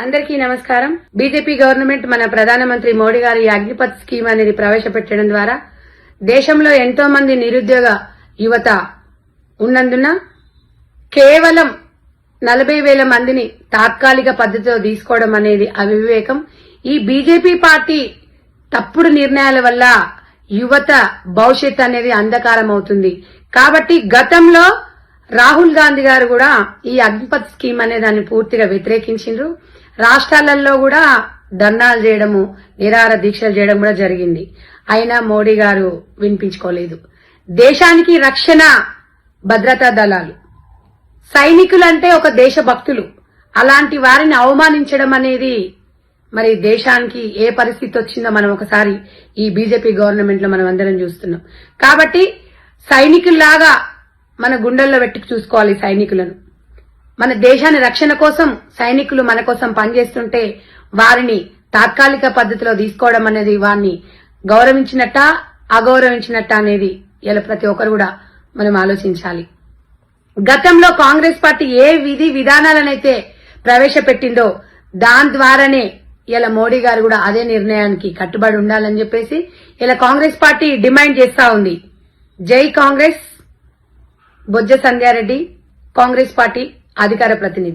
అందరికీ నమస్కారం. BJP government మన ప్రధానమంత్రి మోడీ గారి ఈ అగ్నిపత్ స్కీమ్ అనేది ప్రవేశపెట్టడం ద్వారా దేశంలో ఎంతో మంది నిరుద్యోగ యువత ఉన్నందున కేవలం నలభై వేల మందిని తాత్కాలిక పద్ధతిలో తీసుకోవడం అనేది అవివేకం. ఈ బీజేపీ పార్టీ తప్పుడు నిర్ణయాల వల్ల యువత భవిష్యత్ అనేది అంధకారం అవుతుంది కాబట్టి గతంలో రాహుల్ గాంధీ గారు కూడా ఈ అగ్నిపత్ స్కీమ్ అనే దాన్ని పూర్తిగా వ్యతిరేకించిండ్రు. రాష్ట్రాలలో కూడా ధర్నాలు చేయడము నిరార దీక్షలు చేయడం కూడా జరిగింది. అయినా మోడీ గారు వినిపించుకోలేదు. దేశానికి రక్షణ భద్రతా దళాలు. సైనికులంటే ఒక దేశభక్తులు. అలాంటి వారిని అవమానించడం అనేది మరి దేశానికి ఏ పరిస్థితి వచ్చిందో మనం ఒకసారి ఈ బీజేపీ గవర్నమెంట్లో మనం అందరం చూస్తున్నాం. కాబట్టి సైనికుల్లాగా మన గుండెల్లో పెట్టి చూసుకోవాలి సైనికులను. మన దేశాన్ని రక్షణ కోసం సైనికులు మన కోసం పనిచేస్తుంటే వారిని తాత్కాలిక పద్ధతిలో తీసుకోవడం అనేది వారిని గౌరవించినట్ట అగౌరవించినట్ట అనేది ఇలా ప్రతి ఒక్కరు కూడా మనం ఆలోచించాలి. గతంలో కాంగ్రెస్ పార్టీ ఏ విధి విధానాలనైతే ప్రవేశపెట్టిందో దాని ద్వారానే ఇలా మోడీ గారు కూడా అదే నిర్ణయానికి కట్టుబడి ఉండాలని చెప్పేసి ఇలా కాంగ్రెస్ పార్టీ డిమాండ్ చేస్తా ఉంది. జై కాంగ్రెస్ బొజ్జ సంధ్యారెడ్డి కాంగ్రెస్ పార్టీ. అధికార ప్రతినిధి.